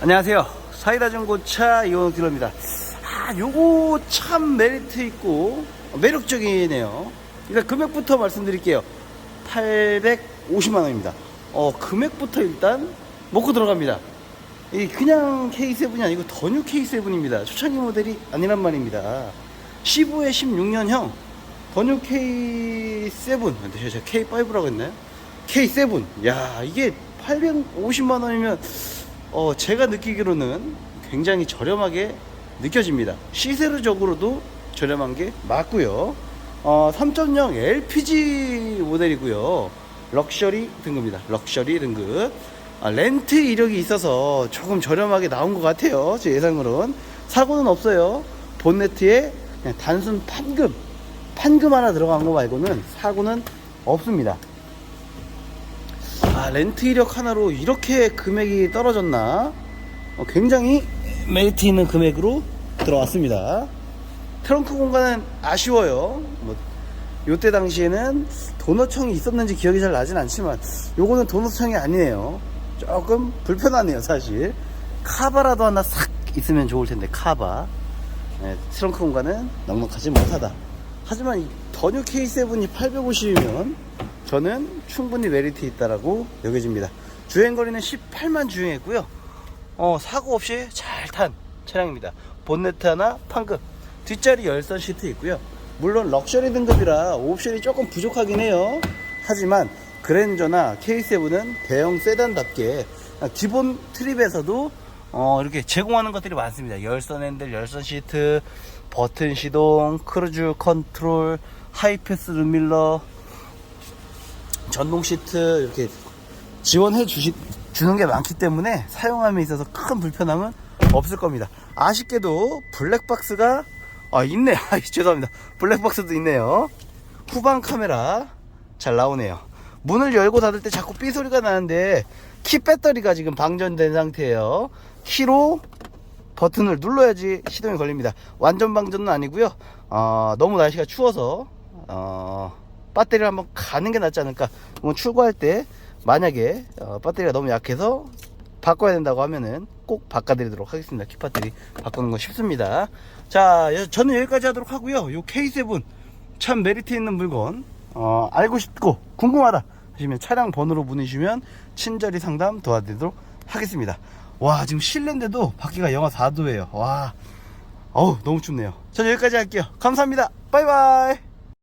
안녕하세요. 사이다 중고차 이원호 딜러입니다. 아, 요거 참 메리트 있고 매력적이네요. 일단 금액부터 말씀드릴게요. 850만원입니다. 어, 금액부터 일단 먹고 들어갑니다. 이 그냥 K7이 아니고 더 뉴 K7입니다. 초창기 모델이 아니란 말입니다. 15에 16년형 더 뉴 K7 근데 제가 K5라고 했나요? K7 야 이게 850만 원이면 어 제가 느끼기로는 굉장히 저렴하게 느껴집니다. 시세적으로도 저렴한 게 맞고요. 어 3.0 LPG 모델이고요. 럭셔리 등급입니다. 럭셔리 등급. 아, 렌트 이력이 있어서 조금 저렴하게 나온 것 같아요. 제 예상으로는 사고는 없어요. 본네트에 그냥 단순 판금 판금 하나 들어간 거 말고는 사고는 없습니다. 아, 렌트 이력 하나로 이렇게 금액이 떨어졌나? 어, 굉장히 메리트 있는 금액으로 들어왔습니다. 트렁크 공간은 아쉬워요. 뭐, 요때 당시에는 도너청이 있었는지 기억이 잘 나진 않지만, 요거는 도너청이 아니네요. 조금 불편하네요, 사실. 카바라도 하나 싹 있으면 좋을 텐데, 카바. 네, 트렁크 공간은 넉넉하지 못하다. 하지만 이 더뉴 K7이 850이면 저는 충분히 메리트 있다라고 여겨집니다. 주행거리는 18만 주행했고요. 어, 사고 없이 잘 탄 차량입니다. 본네트 하나 판급, 뒷자리 열선 시트 있고요. 물론 럭셔리 등급이라 옵션이 조금 부족하긴 해요. 하지만 그랜저나 K7은 대형 세단답게 기본 트립에서도 어, 이렇게 제공하는 것들이 많습니다. 열선 핸들, 열선 시트, 버튼 시동, 크루즈 컨트롤, 하이패스 룸밀러, 전동 시트 이렇게 지원해 주시, 주는 게 많기 때문에 사용함에 있어서 큰 불편함은 없을 겁니다. 아쉽게도 블랙박스가 아 있네. 아 죄송합니다. 블랙박스도 있네요. 후방 카메라 잘 나오네요. 문을 열고 닫을 때 자꾸 삐 소리가 나는데 키 배터리가 지금 방전된 상태예요. 키로 버튼을 눌러야지 시동이 걸립니다. 완전 방전은 아니고요. 어, 너무 날씨가 추워서 어, 배터리를 한번 가는 게 낫지 않을까. 출고할 때 만약에 어, 배터리가 너무 약해서 바꿔야 된다고 하면은 꼭 바꿔드리도록 하겠습니다. 키 배터리 바꾸는 건 쉽습니다. 자, 여- 저는 여기까지 하도록 하고요. 요 K7 참 메리트 있는 물건 어, 알고 싶고 궁금하다 하시면 차량 번호로 문의주시면 친절히 상담 도와드리도록 하겠습니다. 와 지금 실내인데도 밖에가 영하 4도예요. 와 어우 너무 춥네요. 전 여기까지 할게요. 감사합니다. 바이바이.